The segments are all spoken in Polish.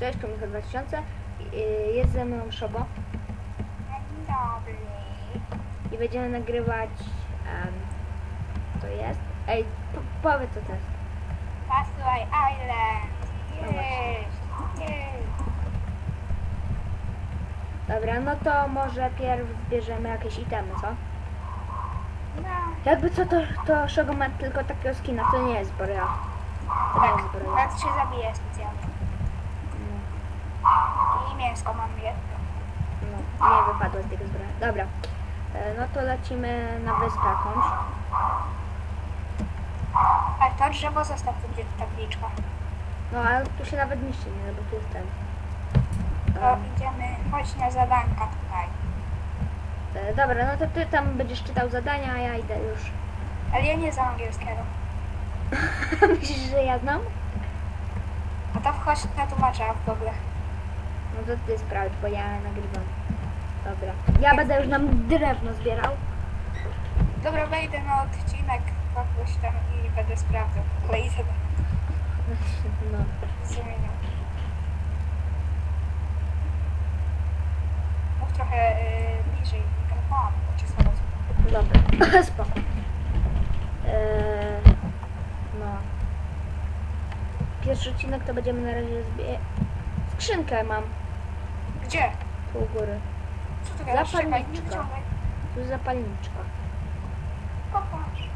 Cześć, tu Michał 2000. Yy, Jest ze mną Szobo Dzień dobry. i będziemy nagrywać. em, to jest? Ej, po, powiedz co to jest. Castaway Island. No. Jest. Jest. Dobra, no to może pierw zbierzemy jakieś itemy, co? No, Jakby co, to, to Szogo ma tylko takiego skina, to nie jest zbroja. To nie tak. jest zbroja. Teraz się zabije specjalnie. No, mięsko mam jedno. no, nie wypadło z tego zbroja. Dobra, e, no to lecimy na wyspę jakąś. A to drzewo zostaw tu gdzie tabliczka. No, ale tu się nawet niszczy, nie, bo tu jest ten. To Em, idziemy, chodź na zadanka tutaj. e, dobra, no to ty tam będziesz czytał zadania, a ja idę już. Ale ja nie znam angielskiego. Myślisz, że ja znam? A to wchodź na tłumacza w Google. No to ty sprawdź, bo ja nagrywam. Dobra. Ja będę już nam drewno zbierał. Dobra, wejdę na odcinek kogoś tam i będę sprawdzał. Wejdę No. z imienia. Mów trochę y, bliżej mikrofonu, bo cię słabo. Dobra. Spoko. Eee, no. Pierwszy odcinek to będziemy na razie zbie... Skrzynkę mam Gdzie? tu u góry. Co ty gadasz? Czekaj, nie Zapalniczka. wyciągaj. Tu jest zapalniczka. Pokaż.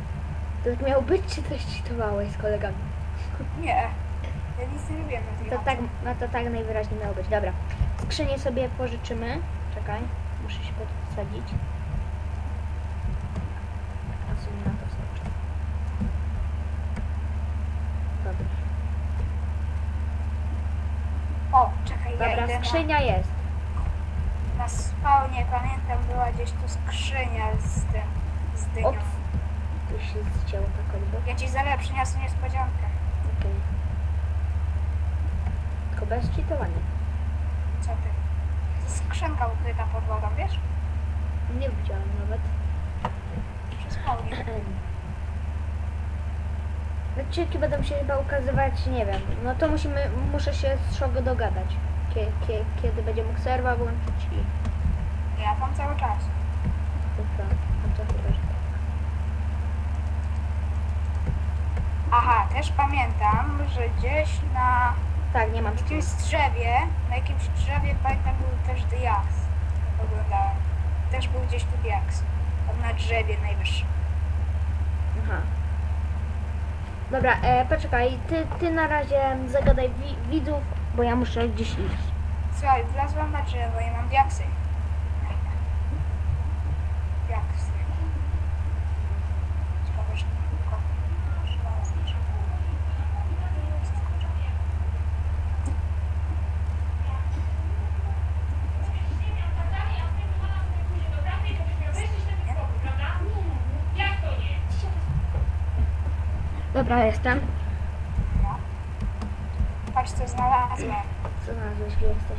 To miało być, czy coś czytowałeś z kolegami? Nie. Ja nic nie robiłem na tej To tak, no to tak najwyraźniej miało być. Dobra. Skrzynię sobie pożyczymy. Czekaj. Muszę się podsadzić. A sobie na to skoczę. Dobra. O, czekaj, ja Dobra, idę skrzynia jest. Spawnie, pamiętam, była gdzieś tu skrzynia z tym, z dynią. Ops. Tu się zcięło ta kolba. Ja ci za przyniosę niespodziankę. Okej. Tylko bez cheatowania. Co ty? To jest skrzynka ukryta pod wodą, wiesz? Nie widziałam nawet. Przy spawnie. Odcinki będą się chyba ukazywać, nie wiem. No to musimy, muszę się z Szogo dogadać. Kie, kie, kiedy będzie mógł serwa włączyć i... Ja tam cały czas. Dobra, to tak. Aha, też pamiętam, że gdzieś na Tak, nie mam jakimś drzewie, na jakimś drzewie pamiętam był też diaks. Oglądałem. Też był gdzieś tu diaks. Tam na drzewie najwyższym. Aha. Dobra, e, poczekaj, ty, ty na razie zagadaj wi widzów, bo ja muszę gdzieś iść. Słuchaj, wlazłam na drzewo i mam. Diaksy. Ciekawe, że nie tylko żelazne. Dobra, jestem. No. Patrz co znalazłem. Co znalazłeś, gdzie jesteś?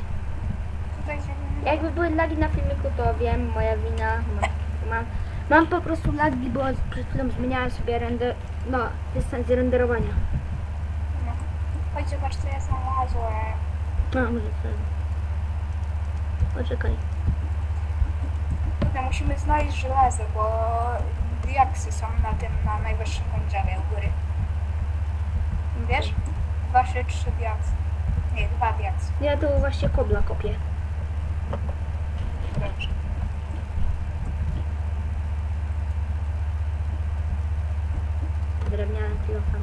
Tutaj. Jakby były lagi na filmiku, to wiem, moja wina. Mam, mam, mam po prostu lagi, bo przed chwilą zmieniałem sobie render, no, dystans renderowania. No. Chodź zobacz co ja znalazłem. No, może. Poczekaj. Kurde, musimy znaleźć żelazo, bo diaksy są na tym, na najwyższym drzewie u góry. Wiesz? Dwa, trzy, trzy diaksy. Nie, dwa diaksy. Ja tu właśnie kobla kopię. Dobrze. Drewniany kilofan.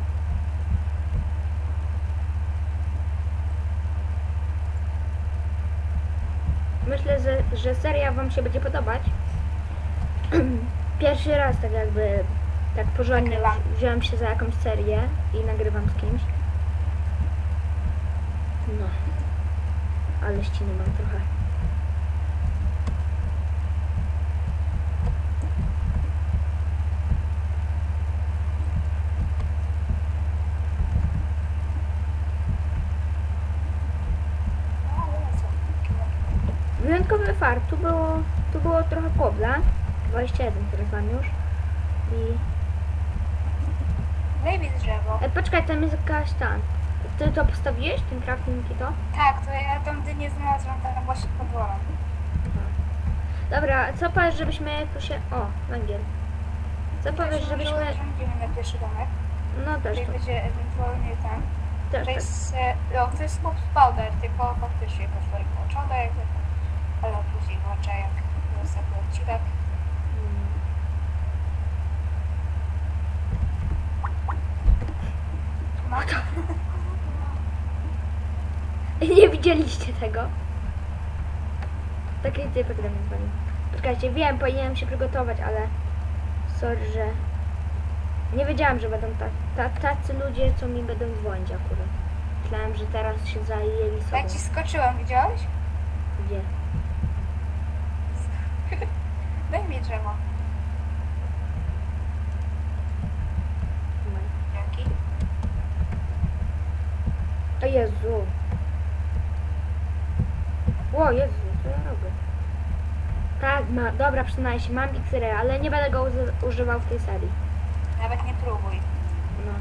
Myślę, że, że seria Wam się będzie podobać. Pierwszy raz tak jakby tak porządnie Nagrywam. wziąłem się za jakąś serię i nagrywam z kimś. No. Ale ściny mam trochę. Wyjątkowy fart. Tu było, tu było trochę kobla. 21 teraz mam już. I... Daj mi drzewo. E, poczekaj, tam jest jakaś tam. Ty to postawiłeś, ten crafting i to? Tak, to ja tam dynię znalazłam tam właśnie pod wolą. Dobra, co powiesz, żebyśmy jakoś... O, węgiel. Co powiesz, żebyśmy... Urządzimy na pierwszy domek. No też to, będzie ewentualnie ten. też To tak. jest, e, o, to jest mob powder, tylko faktycznie potwory początek, ale później włącza jak następny odcinek. No, Nie widzieliście tego? Taki typ ode mnie dzwonił. Poczekajcie, wiem, powinienem się przygotować, ale... Sorry, że... Nie wiedziałam, że będą tak, ta, tacy ludzie, co mi będą dzwonić akurat. Myślałem, że teraz się zajęli sobą. jak ci skoczyłam, widziałeś? Gdzie? Daj mi drzewo. Dzięki. O Jezu. O Jezu, co ja robię? Tak, ma, dobra, przyznaję się, mam X-ray, ale nie będę go używał w tej serii. Nawet nie próbuj. No.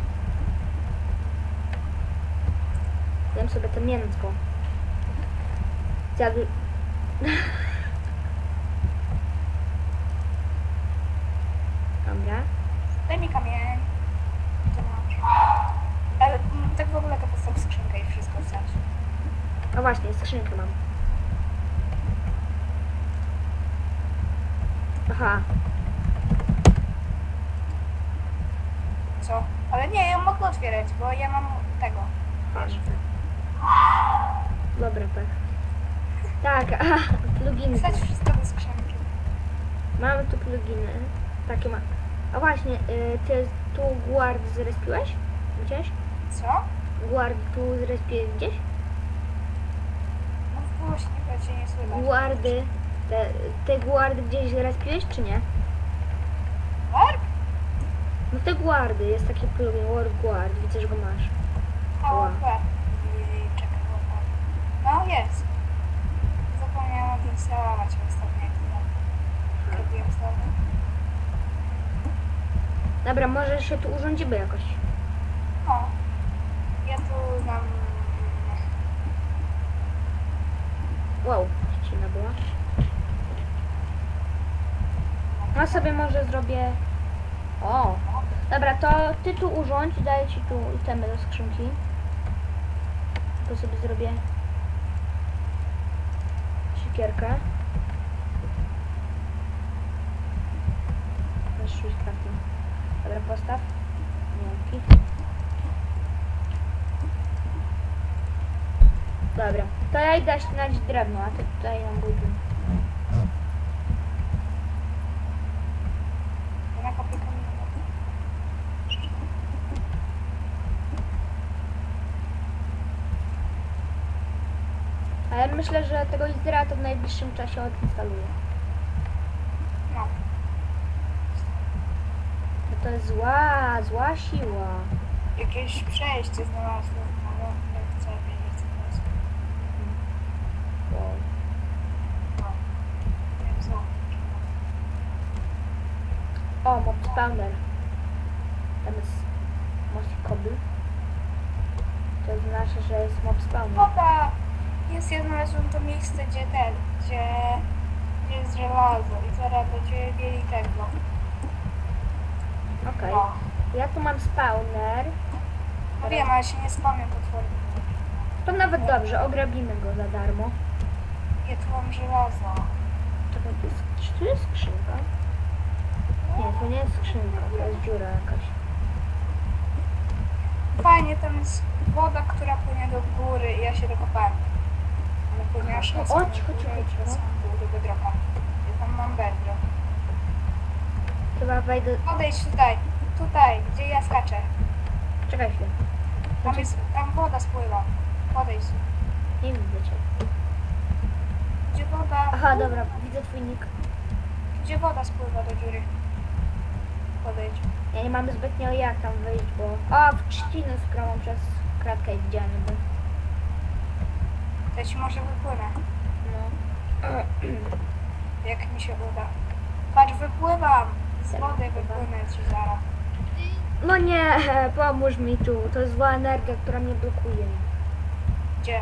Zjem sobie to mięsko. Zjadł... Dobra. Daj mi kamień. To masz. Ale mm, tak w ogóle to postaw skrzynkę i wszystko wstać. A właśnie, skrzynkę mam. Aha, Co? Ale nie, ja mogę otwierać, bo ja mam tego. Wiesz. dobra, pech. Tak, aha, pluginy. Wstać wszystko do skrzynki. Mamy tu pluginy. Takie ma. A właśnie, y, ty tu guard zrespiłeś? Gdzieś? Co? Guard tu zrespiłeś gdzieś? No właśnie, bo cię nie słychać. Guardy. Te, te guardy gdzieś zrespiłeś, czy nie? Warp? No te guardy, jest taki plugin, War Guard, widzę, że go masz. I czekaj. No jest. Zapomniałam odinstalować ostatnio, jak to robiłem znowu. Dobra, może się tu urządzimy jakoś. No. Ja tu mam... Wow, ścina była. A sobie może zrobię... O! Dobra, to ty tu urządź, daję ci tu itemy do skrzynki. To sobie zrobię siekierkę. Zeszły crafting. Dobra, postaw. Dobra, to ja idę ścinać drewno, a ty tutaj nam buduj. Ale myślę, że tego Izraela to w najbliższym czasie odinstaluję. No. Bo to jest zła, zła siła. Jakieś przejście znalazłem, ale nie chcę wiedzieć co to jest. Wow. No. Nie wiem co. O, mob spawner. Tam jest mości kobyl. To znaczy, że jest mob spawner. Woda! Znalazłem to miejsce, gdzie ten, gdzie gdzie jest żelazo i zaraz będziemy mieli tego. Okej. No. Ja tu mam spawner. No wiem, ale się nie spamię potwory. To nawet dobrze, ograbimy go za darmo. Ja tu mam żelazo. Czekaj, tu jest, czy tu jest skrzynka? Nie, to nie jest skrzynka, to jest dziura jakaś. Fajnie, tam jest woda, która płynie do góry i ja się dokopałem. Ponieważ chodź, chodź, chodź, no. do bedrocka. Ja tam mam bedrock. Chyba wejdę... Podejdź tutaj, tutaj, gdzie ja skaczę. Czekaj chwilę. Tam jest, tam woda spływa. Podejdź. Nie widzę cię. Gdzie woda, Aha, dobra, widzę twój nick. gdzie woda spływa do dziury. Podejdź. Ja nie mamy zbytnio jak tam wyjść, bo... O, w trzcinę skromą przez kratkę i widziałem jakby. To ci może wypłynę, No. jak mi się uda. Patrz, wypływam. Z wody wypłynę ci zaraz. No nie, pomóż mi tu. To jest zła energia, która mnie blokuje. Gdzie?